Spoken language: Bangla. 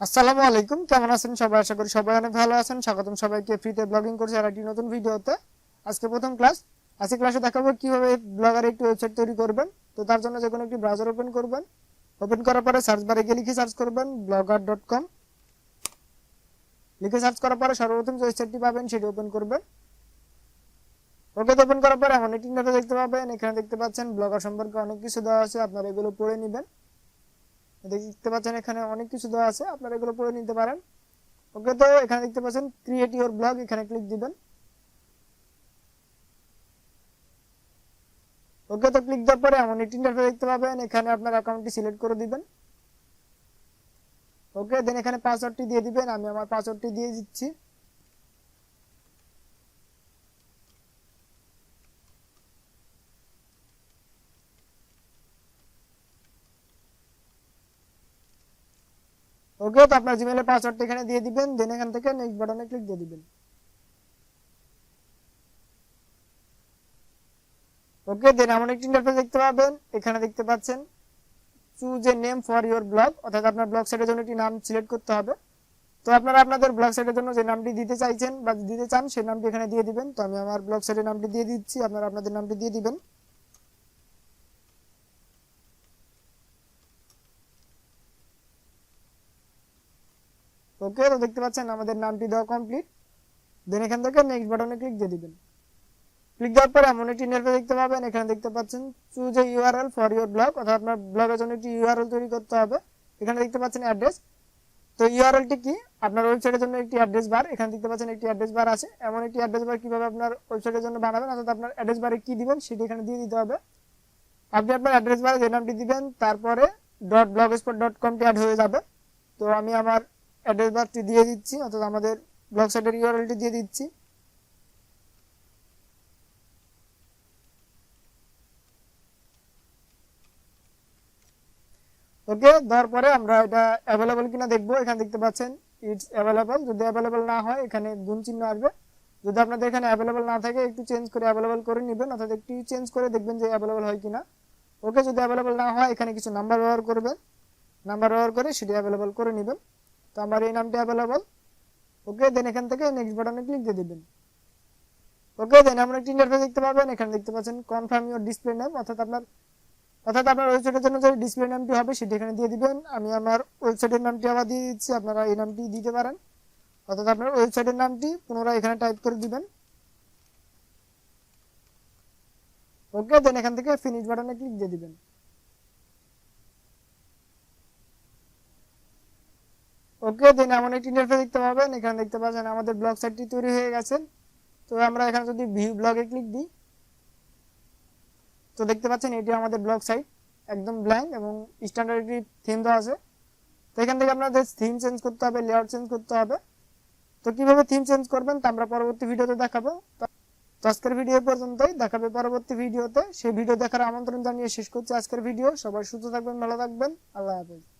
আসসালামু আলাইকুম, কেমন আছেন সবাই? আশা করি সবাই অনেক ভালো আছেন। স্বাগতম সবাইকে ফ্রিতে ব্লগিং করছে আর একটি নতুন ভিডিওতে। আজকে প্রথম ক্লাস আজকে ক্লাসে দেখাবো কীভাবে ব্লগার একটি ওয়েবসাইট তৈরি করবেন। তো তার জন্য যে কোনো একটি ব্রাউজার ওপেন করবেন। ওপেন করার পরে সার্চ বারে গিয়ে লিখে সার্চ করবেন ব্লগার ডট কম লিখে সার্চ করার পরে সর্বপ্রথম যে ওয়েবসাইটটি পাবেন সেটি ওপেন করবেন। ওকে ওপেন করার পরে এমন একটি দেখতে পাবেন। এখানে দেখতে পাচ্ছেন ব্লগার সম্পর্কে অনেক কিছু দেওয়া আছে। আপনারা এগুলো পড়ে নেবেন। দেখতে পাচ্ছেন এখানে অনেক কিছু দেওয়া আছে, আপনারা এগুলো পড়ে নিতে পারেন। ওকে, তো এখানে দেখতে পাচ্ছেন ক্রিয়েট ইউর ব্লগ এখানে ক্লিক দিবেন। ওকে, তো ক্লিক দেওয়ার পরে এমন একটি ইন্টারফেস দেখতে পাবেন, এখানে আপনার অ্যাকাউন্টটি সিলেক্ট করে দিবেন। ওকে দেন এখানে পাসওয়ার্ডটি দিয়ে দিবেন, আমি আমার পাসওয়ার্ডটি দিয়ে দিচ্ছি। ওকে তো আপনার জিমেলের পাসওয়ার্ডটা এখানে দিয়ে দিবেন দেন এখান থেকে নেক্সট বাটনে ক্লিক দিয়ে দিবেন। ওকে দেন এমন একটি ইন্টারফেস দেখতে পাবেন, এখানে দেখতে পাচ্ছেন choose a name for your blog অর্থাৎ আপনার ব্লগ সাইটের জন্য একটি নাম সিলেক্ট করতে হবে। তো আপনারা আপনাদের ব্লগ সাইটের জন্য যে নামটি দিতে চাইছেন বা দিতে চান সেই নামটি এখানে দিয়ে দিবেন। তো আমি আমার ব্লগ সাইটের নামটি দিয়ে দিচ্ছি, আপনারা আপনাদের নামটি দিয়ে দিবেন। ওকে, তো দেখতে পাচ্ছেন আমাদের নামটি দেওয়া কমপ্লিট দেন এখান থেকে নেক্সট বাটনে ক্লিক দিয়ে দিবেন। ক্লিক দেওয়ার পরে এমন একটি ইন্টারফেস দেখতে পাবেন। এখানে দেখতে পাচ্ছেন choose a URL for your blog অর্থাৎ আপনার ব্লগের জন্য একটি ইউআরএল তৈরি করতে হবে। এখানে দেখতে পাচ্ছেন অ্যাড্রেস তো ইউআরএলটি কি? আপনার ওয়েবসাইটের জন্য একটি অ্যাড্রেস বার এখানে দেখতে পাচ্ছেন একটি অ্যাড্রেস বার আছে। এমন একটি অ্যাড্রেস বার কীভাবে আপনার ওয়েবসাইটের জন্য বানাবেন? অর্থাৎ আপনার অ্যাড্রেস বারে কি দিবেন? সেটি এখানে দিয়ে দিতে হবে। আপনি আপনার অ্যাড্রেস বারে যে নামটি দিবেন, তারপরে ডট ব্লগ স্পট ডট কমটি অ্যাড হয়ে যাবে। তো আমি আমার অ্যাড্রেস বারটি দিয়ে দিচ্ছি, অর্থাৎ আমাদের ব্লগ সাইটের ইউআরএলটি দিয়ে দিচ্ছি। ওকে, দেওয়ার পরে আমরা এটা অ্যাভেলেবল কিনা দেখব। এখানে দেখতে পাচ্ছেন ইটস অ্যাভেলেবল যদি অ্যাভেলেবল না হয়, এখানে গুণ চিহ্ন আসবে। যদি আপনাদের এখানে অ্যাভেলেবল না থাকে, একটু চেঞ্জ করে অ্যাভেলেবল করে নেবেন, অর্থাৎ একটু চেঞ্জ করে দেখবেন যে অ্যাভেলেবল হয় কিনা। ওকে, যদি অ্যাভেলেবল না হয়, এখানে কিছু নাম্বার ব্যবহার করবেন। নাম্বার ব্যবহার করে সেটি অ্যাভেলেবল করে নেবেন। তো আমার এই নামটি অ্যাভেলেবল ওকে দেন এখান থেকে নেক্সট বাটনে ক্লিক দিয়ে দিবেন। ওকে দেন আমরা একটি ইন্টারফেস দেখতে পাবেন। এখানে দেখতে পাচ্ছেন কনফার্ম ইউর ডিসপ্লে নেম অর্থাৎ আপনার অর্থাৎ আপনার ওয়েবসাইটের জন্য যে ডিসপ্লে নামটি হবে সেটি এখানে দিয়ে দিবেন। আমি আমার ওয়েবসাইটের নামটি আবার দিয়ে দিচ্ছি, আপনারা এই নামটি দিতে পারেন। অর্থাৎ আপনার ওয়েবসাইটের নামটি পুনরায় এখানে টাইপ করে দিবেন। ওকে দেন এখান থেকে ফিনিশ বাটনে ক্লিক দিয়ে দিবেন। ওকে দেন এমন একটি ইন্টারফেস দেখতে পাবেন। এখানে দেখতে পাচ্ছেন আমাদের ব্লগ সাইটটি তৈরি হয়ে গেছে। তো আমরা এখানে যদি ভিউ ব্লগে ক্লিক দিই, তো দেখতে পাচ্ছেন এটি আমাদের ব্লগ সাইট একদম ব্ল্যাঙ্ক এবং স্ট্যান্ডার্ড একটি থিম দেওয়া আছে। তো এখান থেকে আপনাদের থিম চেঞ্জ করতে হবে লেআউট চেঞ্জ করতে হবে। তো কীভাবে থিম চেঞ্জ করবেন তা আমরা পরবর্তী ভিডিওতে দেখাবো। তো আজকের ভিডিও পর্যন্তই। দেখাবে পরবর্তী ভিডিওতে। সেই ভিডিও দেখার আমন্ত্রণ জানিয়ে শেষ করছি আজকের ভিডিও। সবাই সুস্থ থাকবেন, ভালো থাকবেন। আল্লাহ হাফেজ।